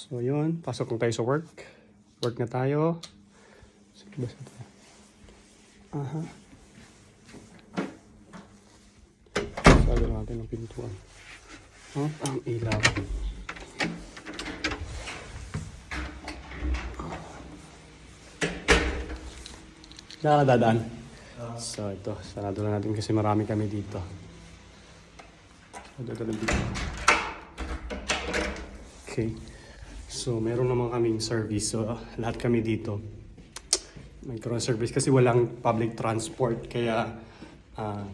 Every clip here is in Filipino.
So yun, pasok na tayo sa work. Work na tayo. Sige, basta tayo. Aha. Sabi natin ng pintuan. At ang ilaw. Nakakadadaan. So ito, sarado na natin kasi marami kami dito. Dito lang dito. Okay. So meron naman kaming service. So lahat kami dito. Nagkaroon service kasi walang public transport. Kaya ah,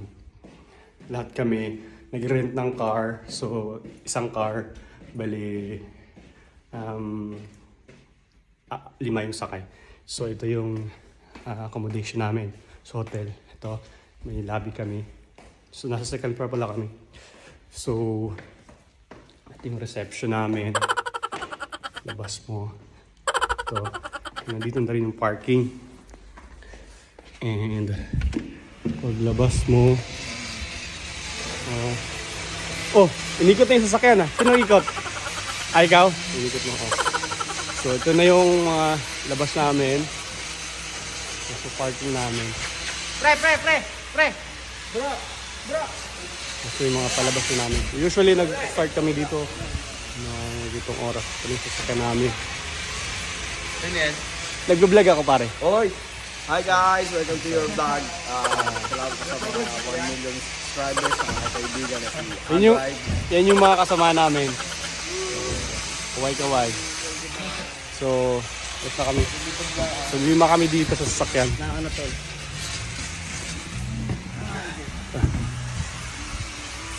lahat kami nag-rent ng car. So isang car, bali um, ah, lima yung sakay. So ito yung ah, accommodation namin sa hotel. Ito, may lobby kami. So nasa second floor pala kami. So ito yung reception namin. Labas mo. Ito. Nandito na rin yung parking. And paglabas mo. Oh, oh inikot na yung sasakyan ah. Sino ikot? Ay, ikaw? Inikot mo ako. So, ito na yung mga labas namin. Ito parking namin. Pre, pre, pre, pre. Ito yung mga palabas na namin. Usually, nag-start kami dito ng ditong oras. Ito yung sasakyan namin. Ano yan? Nag-vlog ako pare. Oy! Hi guys! Welcome to your vlog. Uh, salamat sa mga 1 million subscribers sa mga kaibigan na si Yan yung, yan yung mga kasama namin. Kaway-kaway. So, basta kami. So, lima kami dito sa sasakyan. Na ano tol?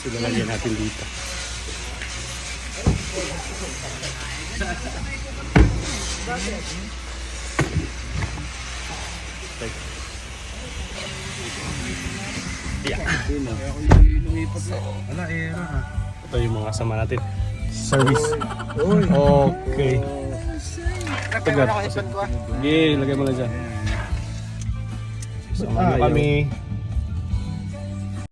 So, lalagyan natin dito. Okay. Wala eh, ano Ito yung mga kasama natin. Service. Okay. Ah. Sige, lagay mo lang dyan. So, ano kami.